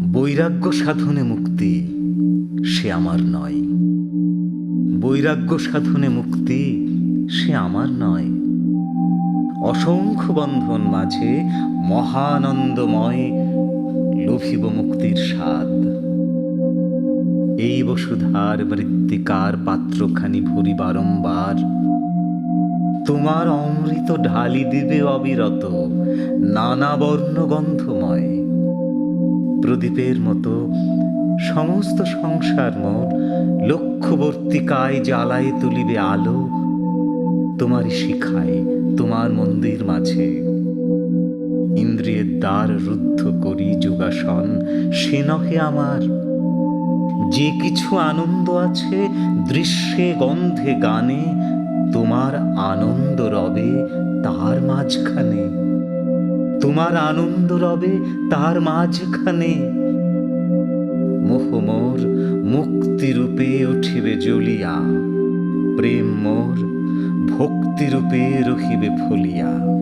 বৈরাগ্য সাধনে মুক্তি সে আমার নয়। বৈরাগ্য সাধনে মুক্তি সে আমার নয়। অসংখ্য বন্ধন মাঝে মহানন্দময় লোভিব মুক্তির স্বাদ। এই বসুধার মৃত্তিকার পাত্রখানি ভরি বারংবার তোমার অমৃত ঢালি দিবে অবিরত, নানা বর্ণ গন্ধময় প্রদীপের মতো সমস্ত সংসার মোর লক্ষ্যবর্তিকায় জ্বালায় তুলিবে আলো, তোমারই শিখায় তোমার মন্দির মাঝে। ইন্দ্রিয়ের দ্বার রুদ্ধ করি যোগাসন, সে নহে আমার। যে কিছু আনন্দ আছে দৃশ্যে, গন্ধে, গানে, তোমার আনন্দ রবে তার মাঝখানে। তোমার আনন্দ রবে তার মাঝখানে। মোহমোর মুক্তি মুক্তিরূপে উঠিবে জ্বলিয়া প্রেম মোর ভক্তিরূপে রহিবে ফুলিয়া।